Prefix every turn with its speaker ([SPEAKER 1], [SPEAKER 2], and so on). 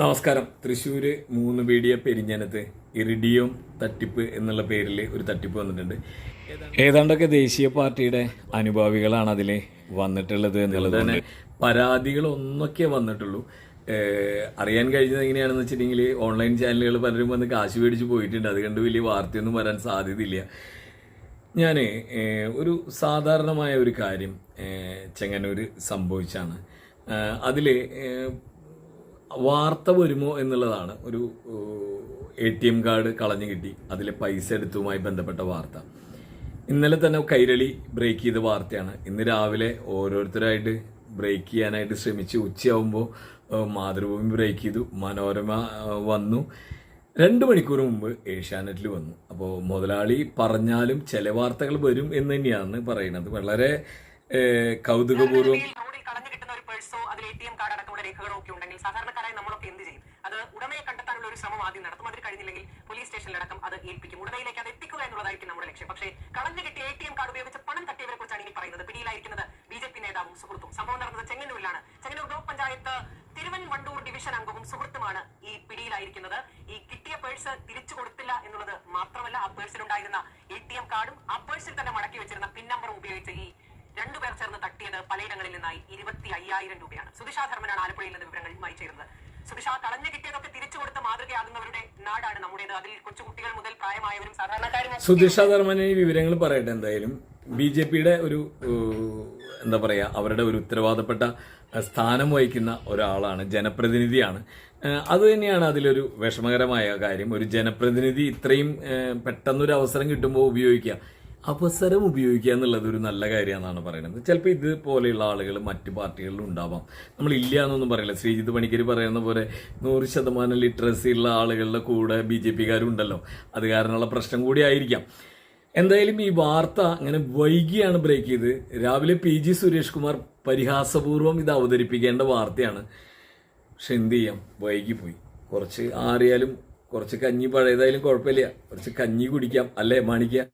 [SPEAKER 1] നമസ്കാരം. തൃശ്ശൂര് മൂന്ന് പീടിയ പെരിഞ്ഞനത്ത് ഇറിഡിയം തട്ടിപ്പ് എന്നുള്ള പേരിൽ ഒരു തട്ടിപ്പ് വന്നിട്ടുണ്ട്. ഏതാണ്ടൊക്കെ ദേശീയ പാർട്ടിയുടെ അനുഭാവികളാണ് അതിൽ വന്നിട്ടുള്ളത് എന്നുള്ളത് തന്നെ പരാതികളൊന്നൊക്കെ വന്നിട്ടുള്ളൂ. അറിയാൻ കഴിഞ്ഞത് എങ്ങനെയാണെന്ന് വെച്ചിട്ടുണ്ടെങ്കിൽ ഓൺലൈൻ ചാനലുകൾ പലരും വന്ന് കാശ് മേടിച്ച് പോയിട്ടുണ്ട്. അത് കണ്ട് വലിയ വാർത്തയൊന്നും വരാൻ സാധ്യതയില്ല. ഞാൻ ഒരു സാധാരണമായ ഒരു കാര്യം ചെങ്ങന്നൂർ സംഭവിച്ചാണ്. അതിൽ വാർത്ത വരുമോ എന്നുള്ളതാണ് ഒരു എ ടി എം കാർഡ് കളഞ്ഞു കിട്ടി. അതിലെ പൈസ എടുത്തുമായി ബന്ധപ്പെട്ട വാർത്ത. ഇന്നലെ തന്നെ കൈരളി ബ്രേക്ക് ചെയ്ത വാർത്തയാണ്. ഇന്ന് രാവിലെ ഓരോരുത്തരായിട്ട് ബ്രേക്ക് ചെയ്യാനായിട്ട് ശ്രമിച്ച് ഉച്ചയാവുമ്പോൾ മാതൃഭൂമി ബ്രേക്ക് ചെയ്തു. മനോരമ വന്നു. രണ്ട് മണിക്കൂർ മുമ്പ് ഏഷ്യാനെറ്റിൽ വന്നു. അപ്പോൾ മുതലാളി പറഞ്ഞാലും ചില വാർത്തകൾ വരും എന്ന് തന്നെയാണ് പറയുന്നത്. വളരെ
[SPEAKER 2] കൗതുകപൂർവം ഒരു പേഴ്സോ അതിൽ എ ടി എം കാർഡ് അടക്കമുള്ള രേഖകളോ ഒക്കെ ഉണ്ടെങ്കിൽ സാധാരണക്കാരായ നമ്മളൊക്കെ എന്ത് ചെയ്യും? അത് ഉടമയെ കണ്ടെത്താനുള്ള ഒരു ശ്രമം ആദ്യം നടത്തും. അതിൽ കഴിഞ്ഞില്ലെങ്കിൽ പോലീസ് സ്റ്റേഷനിലടക്കം അത് ഏൽപ്പിക്കും. ഉടമയിലേക്ക് അത് എത്തിക്കുക എന്നുള്ളതായിരിക്കും നമ്മുടെ ലക്ഷ്യം. പക്ഷേ കളഞ്ഞു കിട്ടിയ എ ടി എം കാർഡ് ഉപയോഗിച്ച് പണം തട്ടിയവരെ കുറിച്ചാണ് ഇനി പറയുന്നത്. പിടിയിലായിരിക്കുന്നത് ബി ജെ പി നേതാവും സുഹൃത്തും. സംഭവം നടന്നത് ചെങ്ങന്നൂരിലാണ്. ചെങ്ങന്നൂർ ബ്ലോക്ക് പഞ്ചായത്ത് തിരുവൻവണ്ടൂർ ഡിവിഷൻ അംഗവും സുഹൃത്തുമാണ് ഈ പിടിയിലായിരിക്കുന്നത്. ഈ കിട്ടിയ പേഴ്സ് തിരിച്ചു കൊടുത്തില്ല എന്നുള്ളത് മാത്രമല്ല ആ പേഴ്സിലുണ്ടായിരുന്ന എ ടി എം കാർഡും ആ പേഴ്സിൽ തന്നെ മടക്കി വെച്ചിരുന്ന പിൻ നമ്പറും ഉപയോഗിച്ച് പലയിടങ്ങളിൽ നിന്നായി ഇരുപത്തി അയ്യായിരം രൂപയാണ്. സുധിഷ ധർമ്മനാണ് ആലപ്പുഴയിൽ നിന്ന് വിവരങ്ങളുമായി ചേരുന്നത്. സുധിഷ കളഞ്ഞു കിട്ടിയതൊക്കെ തിരിച്ചു കൊടുത്ത് മാതൃകയാകുന്നവരുടെ നാടാണ് നമ്മുടേത്. അതിൽ കൊച്ചുകുട്ടികൾ മുതൽ പ്രായമായവരും സാധാരണക്കാരും സുദിഷാ
[SPEAKER 1] സുധിഷ ധർമ്മൻ ഈ വിവരങ്ങൾ പറയട്ടെ എന്തായാലും. ബി ജെ പിയുടെ ഒരു എന്താ പറയുക അവരുടെ ഒരു ഉത്തരവാദപ്പെട്ട സ്ഥാനം വഹിക്കുന്ന ഒരാളാണ് ജനപ്രതിനിധിയാണ്. അത് തന്നെയാണ് അതിലൊരു വിഷമകരമായ കാര്യം. ഒരു ജനപ്രതിനിധി ഇത്രയും പെട്ടെന്നൊരു അവസരം കിട്ടുമ്പോൾ ഉപയോഗിക്കുക. അവസരം ഉപയോഗിക്കുക എന്നുള്ളത് ഒരു നല്ല കാര്യമാണെന്നാണ് പറയുന്നത്. ചിലപ്പോൾ ഇതുപോലെയുള്ള ആളുകൾ മറ്റ് പാർട്ടികളിലും ഉണ്ടാവാം. നമ്മൾ ഇല്ല എന്നൊന്നും പറയില്ല. ശ്രീജിത്ത് പണിക്കർ പറയുന്ന പോലെ നൂറ് ശതമാനം ലിറ്ററസി ഉള്ള ആളുകളുടെ കൂടെ ബി ജെ പിക്കാരുണ്ടല്ലോ. അത് കാരണമുള്ള പ്രശ്നം കൂടി ആയിരിക്കാം. എന്തായാലും ഈ വാർത്ത അങ്ങനെ വൈകിയാണ് ബ്രേക്ക് ചെയ്ത്. രാവിലെ പി ജി സുരേഷ് കുമാർ പരിഹാസപൂർവം ഇത് അവതരിപ്പിക്കേണ്ട വാർത്തയാണ്. പക്ഷെ എന്ത് ചെയ്യാം? വൈകിപ്പോയി. കുറച്ച് ആറിയാലും കുറച്ച് കഞ്ഞി പഴയതായാലും കുഴപ്പമില്ല. കുറച്ച് കഞ്ഞി കുടിക്കാം. അല്ലേ മാണിക്ക